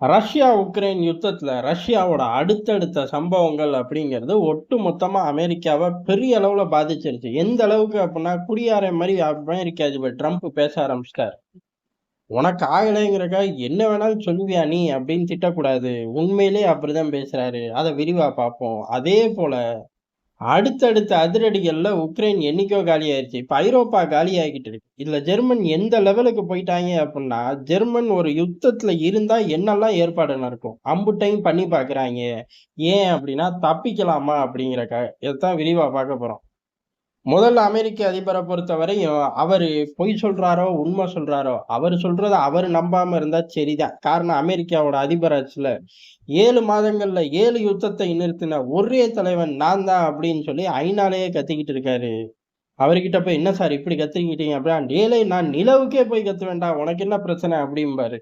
Russia Ukraine யுத்தத்துல ரஷ்யாவோட அடுத்தடுத்த சம்பவங்கள் அப்படிங்கிறது ஒட்டு மொத்தமா அமெரிக்காவை பெரிய அளவுல பாதிச்சிருச்சு. எந்த அளவுக்கு அப்படின்னா குடியார மாதிரி அமெரிக்க அதிபர் ட்ரம்ப் பேச ஆரம்பிச்சிட்டார். உனக்கு ஆகலைங்கிறக்கா என்ன வேணாலும் சொல்லுவியா நீ அப்படின்னு திட்டக்கூடாது. உண்மையிலே அப்படிதான் பேசுறாரு. அதை விரிவா பார்ப்போம். அதே போல அடுத்தடுத்த அதிரடிகளில் உக்ரைன் என்னைக்கோ காலி ஆயிடுச்சு இப்போ ஐரோப்பா காலி ஆகிட்டு இருக்கு. இதில் ஜெர்மன் எந்த லெவலுக்கு போயிட்டாங்க அப்படின்னா ஜெர்மன் ஒரு யுத்தத்தில் இருந்தால் என்னெல்லாம் ஏற்பாடு நடக்கும்? அம்பு டைம் பண்ணி பார்க்குறாங்க ஏன் அப்படின்னா தப்பிக்கலாமா அப்படிங்கிற க இதைத்தான் விரிவாக பார்க்க போகிறோம் முதல்ல அமெரிக்க அதிபரை பொறுத்த வரையும் அவரு பொய் சொல்றாரோ உண்மை சொல்றாரோ அவர் சொல்றத அவர் நம்பாம இருந்தா சரிதான். காரணம் அமெரிக்காவோட அதிபராச்சுல ஏழு மாதங்கள்ல ஏழு யுத்தத்தை நிறுத்தின ஒரே தலைவன் நான் தான் அப்படின்னு சொல்லி ஐநாலேயே கத்திக்கிட்டு இருக்காரு. அவர்கிட்ட போய் என்ன சார் இப்படி கத்துக்கிட்டீங்க? அப்படின்னா ஏழை நான் நிலவுக்கே போய் கத்து வேண்டாம். உனக்கு என்ன பிரச்சனை? அப்படிம்பாரு.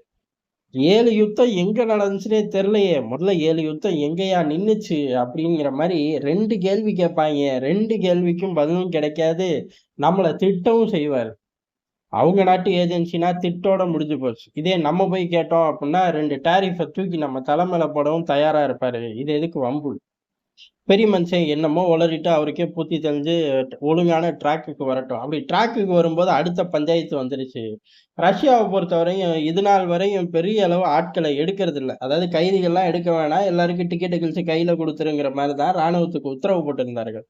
ஏழு யுத்தம் எங்கே நடந்துச்சுனே தெரிலையே முதல்ல ஏழு யுத்தம் எங்கேயா நின்றுச்சு அப்படிங்கிற மாதிரி ரெண்டு கேள்வி கேட்பாங்க. ரெண்டு கேள்விக்கும் பதிலும் கிடைக்காது. நம்மளை திட்டவும் செய்வார். அவங்க நாட்டு ஏஜென்சினா திட்டோட முடிஞ்சு போச்சு. இதே நம்ம போய் கேட்டோம் அப்படின்னா ரெண்டு டேரிஃபை தூக்கி நம்ம தலைமையில போடவும் தயாராக இருப்பார். இது எதுக்கு வம்புல் பெரிய மனுஷன் என்னமோ உளறிட்டு அவருக்கே பூத்தி தெரிஞ்சு ஒழுங்கான ட்ராக்குக்கு வரட்டும். அப்படி ட்ராக்குக்கு வரும்போது அடுத்த பஞ்சாயத்து வந்துருச்சு. ரஷ்யாவை பொறுத்தவரையும் இது நாள் வரையும் பெரிய அளவு ஆட்களை எடுக்கிறது இல்லை. அதாவது கைதிகள்லாம் எடுக்க வேணாம். எல்லாருக்கும் டிக்கெட்டு கழிச்சு கையில கொடுத்துருங்கிற மாதிரி தான் ராணுவத்துக்கு உத்தரவு போட்டிருந்தார்கள்.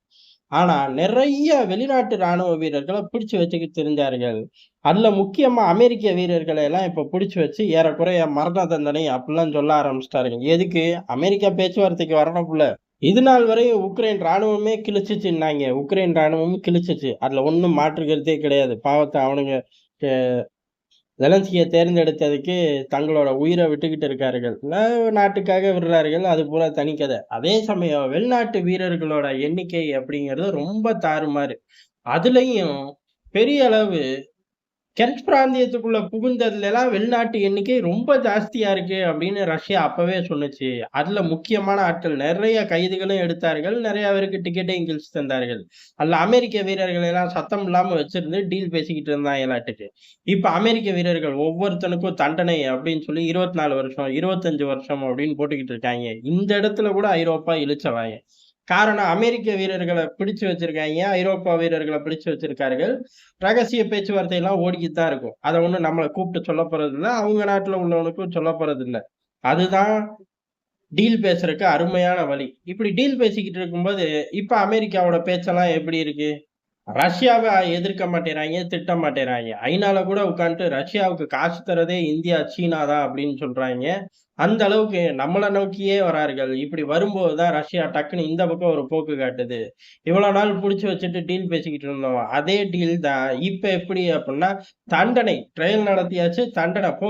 ஆனா நிறைய வெளிநாட்டு ராணுவ வீரர்களை பிடிச்சு வச்சுக்க தெரிஞ்சார்கள். அதுல முக்கியமா அமெரிக்க வீரர்களை எல்லாம் இப்ப பிடிச்சு வச்சு ஏறக்குறைய மரண தண்டனை அப்படிலாம் சொல்ல ஆரம்பிச்சிட்டாருங்க. எதுக்கு? அமெரிக்கா பேச்சுவார்த்தைக்கு வரணும்ல இது நாள் வரையும் உக்ரைன் ராணுவமே கிழிச்சிச்சுன்னாங்க. உக்ரைன் ராணுவமும் கிழிச்சிச்சு. அதில் ஒன்றும் மாற்றுக்கிறதே கிடையாது. பாவத்தை அவனுங்க ஜெலன்ஸ்கியை தேர்ந்தெடுத்ததுக்கு தங்களோட உயிரை விட்டுக்கிட்டு இருக்கார்கள். நாட்டுக்காக விடுறார்கள். அது போல தனிக்கதை அதே சமயம் வெளிநாட்டு வீரர்களோட எண்ணிக்கை அப்படிங்கிறது ரொம்ப தாறுமாறு. அதுலேயும் பெரிய அளவு கெர்ச் பிராந்தியத்துக்குள்ள புகுந்ததுல எல்லாம் வெளிநாட்டு எண்ணிக்கை ரொம்ப ஜாஸ்தியா இருக்கு அப்படின்னு ரஷ்யா அப்பவே சொன்னுச்சு. அதுல முக்கியமான ஆட்கள் நிறைய கைதுகளும் எடுத்தார்கள். நிறைய பேருக்கு டிக்கெட்டையும் கிழிச்சு தந்தார்கள். அதுல அமெரிக்க வீரர்கள் எல்லாம் சத்தம் இல்லாம வச்சிருந்து டீல் பேசிக்கிட்டு இருந்தாங்க எல்லாட்டுக்கு இப்ப அமெரிக்க வீரர்கள் ஒவ்வொருத்தனுக்கும் தண்டனை அப்படின்னு சொல்லி இருபத்தி நாலு வருஷம் இருபத்தஞ்சு வருஷம் அப்படின்னு போட்டுக்கிட்டு இருக்காங்க. இந்த இடத்துல கூட ஐரோப்பா இழிச்சவாங்க காரணம் அமெரிக்க வீரர்களை பிடிச்சு வச்சிருக்காங்க ஐரோப்பா வீரர்களை பிடிச்சு வச்சிருக்கார்கள்? ரகசிய பேச்சுவார்த்தை எல்லாம் ஓடிக்கிட்டு தான் இருக்கும். அதை ஒண்ணு நம்மளை கூப்பிட்டு சொல்ல போறது இல்லை அவங்க நாட்டுல உள்ளவனுக்கும் சொல்ல போறது இல்லை அதுதான் டீல் பேசுறதுக்கு அருமையான வழி. இப்படி டீல் பேசிக்கிட்டு இருக்கும்போது இப்ப அமெரிக்காவோட பேச்செல்லாம் எப்படி இருக்கு? ரஷ்யாவை எதிர்க்க மாட்டேறாங்க திட்ட மாட்டேறாங்க. ஐநால கூட உட்காந்துட்டு ரஷ்யாவுக்கு காசு தரதே இந்தியா சீனா தான் அப்படின்னு சொல்றாங்க. அந்த அளவுக்கு நம்மளை நோக்கியே வரார்கள். இப்படி வரும்போது தான் ரஷ்யா டக்குன்னு இந்த பக்கம் ஒரு போக்கு காட்டுது. இவ்வளோ நாள் பிடிச்சி வச்சுட்டு டீல் பேசிக்கிட்டு இருந்தோம். அதே டீல் தான். இப்போ எப்படி அப்படின்னா தண்டனை ட்ரையல் நடத்தியாச்சு. தண்டனை போ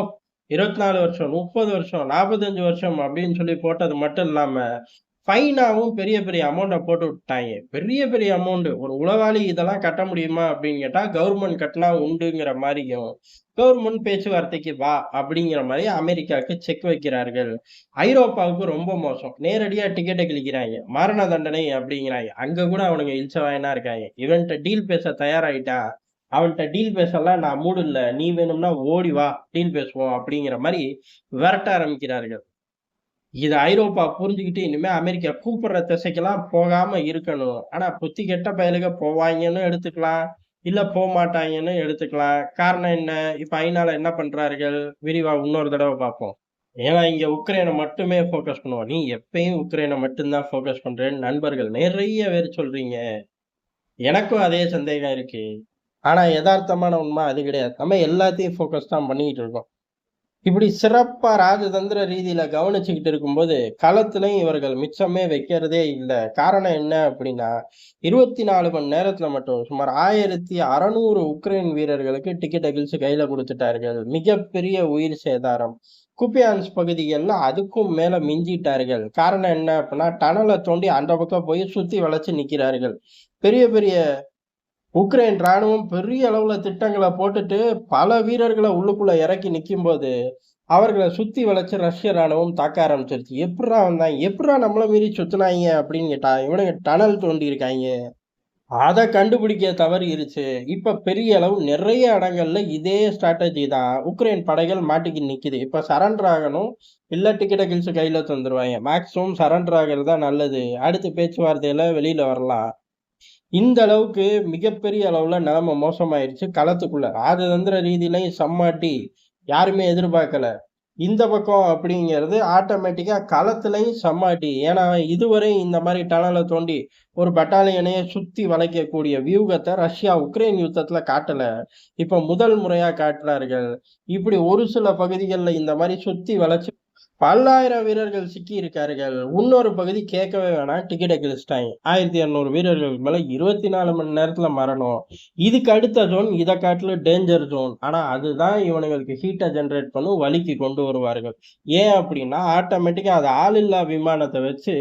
இருபத்தி நாலு வருஷம் முப்பது வருஷம் நாற்பத்தஞ்சு வருஷம் அப்படின்னு சொல்லி போட்டது மட்டும் இல்லாமல் ஃபைனாகவும் பெரிய பெரிய அமௌண்ட்டை போட்டு விட்டாங்க. பெரிய பெரிய அமௌண்ட்டு ஒரு உளவாளி இதெல்லாம் கட்ட முடியுமா அப்படின்னு கேட்டால் கவர்மெண்ட் கட்டினா உண்டுங்கிற மாதிரியும் கவர்மெண்ட் பேச்சுவார்த்தைக்கு வா அப்படிங்கிற மாதிரி அமெரிக்காவுக்கு செக் வைக்கிறார்கள். ஐரோப்பாவுக்கு ரொம்ப மோசம். நேரடியாக டிக்கெட்டை கிழிக்கிறாங்க. மரண தண்டனை அப்படிங்கிறாங்க. அங்கே கூட அவனுங்க இழிச்சவாயனா இருக்காங்க. இவன்கிட்ட டீல் பேச தயாராகிட்டா அவன்கிட்ட டீல் பேசலாம் நான் மூடு இல்லை நீ வேணும்னா ஓடி வா டீல் பேசுவோம் அப்படிங்கிற மாதிரி விரட்ட ஆரம்பிக்கிறார்கள். இது ஐரோப்பா புரிஞ்சுக்கிட்டு இனிமே அமெரிக்கா கூப்பிடுற திசைக்கெல்லாம் போகாம இருக்கணும். ஆனா புத்தி கெட்ட பயலுக போவாங்கன்னு எடுத்துக்கலாம். இல்ல போக மாட்டாங்கன்னு எடுத்துக்கலாம். காரணம் என்ன? இப்ப ஐநால என்ன பண்றார்கள்? விரிவா இன்னொரு தடவை பார்ப்போம். ஏன்னா இங்க உக்ரைனை மட்டுமே ஃபோக்கஸ் பண்ணுவோம். நீ எப்பயும் உக்ரைனை மட்டும்தான் ஃபோக்கஸ் பண்றேன்னு நண்பர்கள் நிறைய பேர் சொல்றீங்க. எனக்கும் அதே சந்தேகம் இருக்கு. ஆனா யதார்த்தமான உண்மை அது கிடையாது. நம்ம எல்லாத்தையும் ஃபோக்கஸ் தான் பண்ணிக்கிட்டு இருக்கோம். இப்படி சிறப்பா ராஜதந்திர ரீதியில கவனிச்சுக்கிட்டு இருக்கும்போது களத்துலையும் இவர்கள் மிச்சமே வைக்கிறதே இல்லை. காரணம் என்ன அப்படின்னா இருபத்தி நாலு மணி நேரத்துல மட்டும் சுமார் ஆயிரத்தி அறநூறு உக்ரைன் வீரர்களுக்கு டிக்கெட் அகிழ்ச்சி கையில கொடுத்துட்டார்கள். மிகப்பெரிய உயிர் சேதாரம். குப்பியான்ஸ் பகுதிகளில் அதுக்கும் மேல மிஞ்சிட்டார்கள். காரணம் என்ன அப்படின்னா டனலை தோண்டி அந்த பக்கம் போய் சுத்தி வளைச்சு நிக்கிறார்கள். பெரிய பெரிய உக்ரைன் ராணுவம் பெரிய அளவுல திட்டங்களை போட்டுட்டு பல வீரர்களை உள்ளுக்குள்ள இறக்கி நிற்கும் போது அவர்களை சுத்தி வளைச்சு ரஷ்ய ராணுவம் தாக்க ஆரம்பிச்சிருச்சு எப்படா வந்தாங்க எப்படா நம்மளை மீறி சுத்தினாங்க அப்படின்னு கேட்டா இவனுங்க டனல் தோண்டி இருக்காங்க அதை கண்டுபிடிக்க தவறிருச்சு. இப்போ பெரிய அளவு நிறைய இடங்கள்ல இதே ஸ்ட்ராட்டஜி தான். உக்ரைன் படைகள் மாட்டிக்கு நிற்கிது இப்போ சரண்டர் ஆகணும். இல்லை டிக்கெட்டை கிழிச்சு கையில் தந்துடுவாங்க மேக்ஸிமம் சரண்டர் ஆகிறது தான் நல்லது. அடுத்து பேச்சுவார்த்தையில் வெளியில் வரலாம். இந்த அளவுக்கு மிகப்பெரிய அளவுல நிலைமை மோசமாயிருச்சு களத்துக்குள்ள. ராஜதந்திர ரீதியிலையும் சம்மாட்டி யாருமே எதிர்பார்க்கல. இந்த பக்கம் அப்படிங்கிறது ஆட்டோமேட்டிக்கா களத்துலையும் சம்மாட்டி ஏன்னா, இதுவரை இந்த மாதிரி டனலை தோண்டி ஒரு பட்டாலியனையே சுத்தி வளைக்கக்கூடிய வியூகத்தை ரஷ்யா உக்ரைன் யுத்தத்துல காட்டல. இப்ப முதல் முறையா காட்டுறார்கள். இப்படி ஒரு சில பகுதிகளில் இந்த மாதிரி சுத்தி வளைச்சு பல்லாயிரம் வீரர்கள் சிக்கி இருக்கார்கள் இன்னொரு பகுதி கேட்கவே வேணாம். டிக்கெட் கிழிச்சிட்டாங்க ஆயிரத்தி இரநூறு வீரர்களுக்கு மேல 24 மணி நேரத்துல மரணம். இதுக்கு அடுத்த ஜோன் இதை காட்டிலும் டேஞ்சர் ஜோன். ஆனா, அதுதான் இவனுங்களுக்கு ஹீட்டை ஜென்ரேட் பண்ணும். வலிக்கு கொண்டு வருவார்கள். ஏன் அப்படின்னா, ஆட்டோமேட்டிக்கா அது ஆளில்லா விமானத்தை வச்சு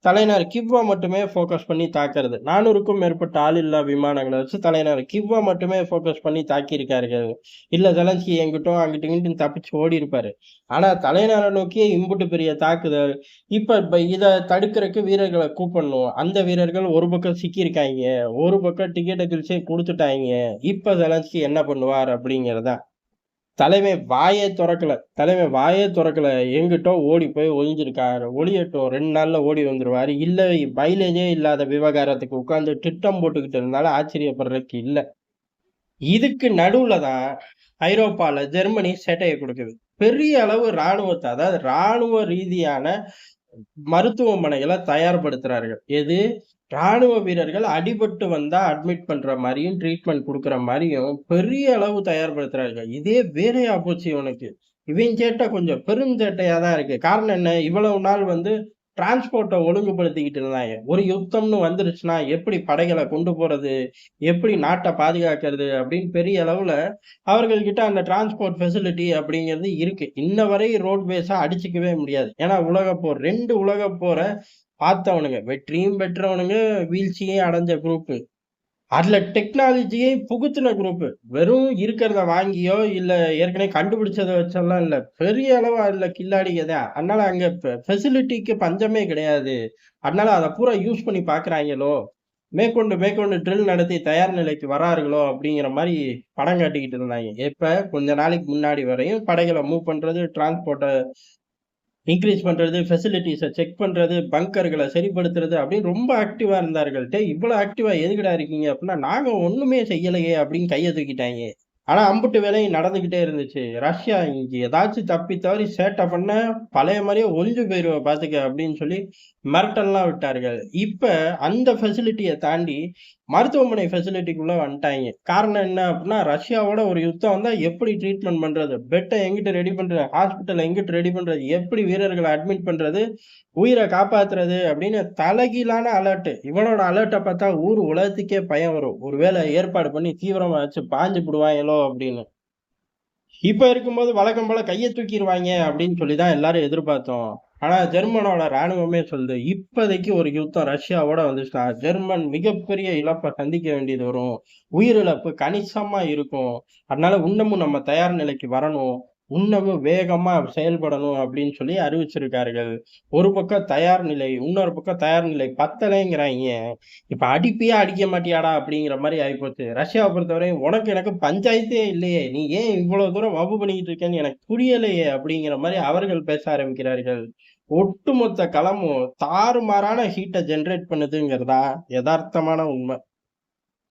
தலைநகர் கிவ்வை மட்டுமே ஃபோக்கஸ் பண்ணி தாக்குறது. 400க்கும் மேற்பட்ட ஆளில்லா விமானங்களை வச்சு தலைநகர் கிவ்வை மட்டுமே ஃபோக்கஸ் பண்ணி தாக்கியிருக்கார்கள். இல்ல ஜலன்ஸ்கி எங்கிட்டும் அங்கிட்டும் இங்கிட்டும் தப்பிச்சு ஆனால் ஆனா, நோக்கி நோக்கியே இம்புட்டு பெரிய தாக்குதல். இப்ப இதை இத தடுக்கிறக்கு வீரர்களை கூப்பிடணும். அந்த வீரர்கள் ஒரு பக்கம் சிக்கியிருக்காங்க ஒரு பக்கம் டிக்கெட்டை கிழிச்சே கொடுத்துட்டாங்க இப்ப ஜெலன்ஸ்கி என்ன பண்ணுவார் அப்படிங்கிறதா தலைமை வாயே திறக்கல தலைமை வாயே திறக்கல எங்கிட்டோ ஓடி போய் ஒளிஞ்சிருக்காரு. ஒளியட்டும் ரெண்டு நாள்ல ஓடி வந்துருவாரு. இல்ல மைலேஜே இல்லாத விவகாரத்துக்கு உட்கார்ந்து திட்டம் போட்டுக்கிட்டு இருந்தாலும் ஆச்சரியப்படுறதுக்கு இல்ல. இதுக்கு நடுவில் தான் ஐரோப்பால ஜெர்மனி சேட்டையை கொடுக்குது பெரிய அளவு இராணுவத்தை அதாவது ராணுவ ரீதியான மருத்துவமனைகளை தயார்படுத்துறார்கள். எது? ராணுவ வீரர்கள் அடிபட்டு வந்தா அட்மிட் பண்ற மாதிரியும் ட்ரீட்மெண்ட் கொடுக்குற மாதிரியும் பெரிய அளவு தயார்படுத்துறார்கள். இதே வேறையா போச்சு இவனுக்கு. இவன் சேட்ட கொஞ்சம் பெருஞ்சேட்டையா தான் இருக்கு. காரணம் என்ன? இவ்வளவு நாள் வந்து டிரான்ஸ்போர்ட்டை ஒழுங்குபடுத்திக்கிட்டு இருந்தாங்க ஒரு யுத்தம்னு வந்துருச்சுன்னா, எப்படி படைகளை கொண்டு போறது? எப்படி நாட்டை பாதுகாக்கிறது? அப்படின்னு பெரிய அளவுல அவர்கள்கிட்ட அந்த டிரான்ஸ்போர்ட் ஃபெசிலிட்டி அப்படிங்கிறது இருக்கு. இன்ன வரை ரோட்வேஸாக அடிச்சுக்கவே முடியாது. ஏன்னா, உலகப்போர் ரெண்டு உலகப்போரை பார்த்தவனுங்க. வெற்றியும் பெற்றவனுங்க, வீழ்ச்சியும் அடைஞ்ச குரூப்பு. அதில் டெக்னாலஜியை புகுத்தின குரூப்பு. வெறும் இருக்கிறத வாங்கியோ, இல்லை ஏற்கனவே கண்டுபிடிச்சதை வச்செல்லாம் இல்லை பெரிய அளவு இல்லை கில்லாடிங்க தான். அதனால அங்கே ஃபெசிலிட்டிக்கு பஞ்சமே கிடையாது. அதனால அதை பூரா யூஸ் பண்ணி பார்க்குறாங்களோ மேற்கொண்டு மேற்கொண்டு ட்ரில் நடத்தி தயார் நிலைக்கு வரார்களோ! அப்படிங்கிற மாதிரி படம் காட்டிக்கிட்டு இருந்தாங்க இப்போ கொஞ்ச நாளைக்கு முன்னாடி வரையும் படைகளை மூவ் பண்ணுறது டிரான்ஸ்போர்ட்டை இன்க்ரீஸ் பண்ணுறது ஃபெசிலிட்டிஸை செக் பண்ணுறது பங்கர்களை சரிப்படுத்துறது அப்படின்னு ரொம்ப ஆக்டிவாக இருந்தார்கள். இவ்வளோ ஆக்டிவா எதுக்கடா இருக்கீங்க? அப்படின்னா, நாங்கள் ஒன்றுமே செய்யலையே அப்படின்னு கையை தூக்கிட்டாங்க ஆனா, அம்புட்டு வேலையும் நடந்துகிட்டே இருந்துச்சு. ரஷ்யா இங்க ஏதாச்சும் தப்பி தவறி சேட்டை பண்ண, பழைய மாதிரியே ஒழிஞ்சு போயிருவ பார்த்துக்க அப்படின்னு சொல்லி மிரட்டல்லாம் விட்டார்கள். இப்ப அந்த ஃபெசிலிட்டியை தாண்டி மருத்துவமனை ஃபெசிலிட்டிக்குள்ள வந்துட்டாங்க காரணம் என்ன அப்படின்னா, ரஷ்யாவோட ஒரு யுத்தம் வந்தா எப்படி ட்ரீட்மெண்ட் பண்றது? பெட்டை எங்கிட்டு ரெடி பண்றது? ஹாஸ்பிட்டல எங்கிட்டு ரெடி பண்றது? எப்படி வீரர்களை அட்மிட் பண்றது? உயிரை காப்பாத்துறது அப்படின்னு தலைகீழான அலர்ட்டு இவனோட அலர்ட்டை பார்த்தா ஊர் உலகத்துக்கே பயம் வரும். ஒருவேளை ஏற்பாடு பண்ணி தீவிரமா வச்சு பாஞ்சு புடுவாய்ங்களோ அப்படின்னு. இப்ப இருக்கும்போது வழக்கம் போல கையை தூக்கிடுவாங்க அப்படின்னு சொல்லி தான் எல்லாரும் எதிர்பார்த்தோம். ஆனா, ஜெர்மனோட ராணுவமே சொல்லுது, இப்போதைக்கு ஒரு யுத்தம் ரஷ்யாவோட வந்துச்சுன்னா, ஜெர்மன் மிகப்பெரிய இழப்பை சந்திக்க வேண்டியது வரும். உயிரிழப்பு கணிசமா இருக்கும். அதனால இன்னமும் நம்ம தயார் நிலைக்கு வரணும். இன்னமும் வேகமா செயல்படணும் அப்படின்னு சொல்லி அறிவிச்சிருக்கார்கள். ஒரு பக்கம் தயார் நிலை, இன்னொரு பக்கம் தயார் நிலை பத்தலைங்கிறாங்க இப்ப அடிப்பியா, அடிக்க மாட்டியாடா அப்படிங்கிற மாதிரி ஆயிப்போச்சு. ரஷ்யாவை பொறுத்தவரையும் உனக்கு எனக்கு பஞ்சாயத்தே இல்லையே! நீ ஏன் இவ்வளவு தூரம் வம்பு பண்ணிக்கிட்டு இருக்கேன்னு எனக்கு புரியலையே! அப்படிங்கிற மாதிரி அவர்கள் பேச ஆரம்பிக்கிறார்கள். ஒட்டுமொத்த களமும் தாறுமாறான ஹீட்டை ஜென்ரேட் பண்ணுதுங்கிறதா யதார்த்தமான எதார்த்தமான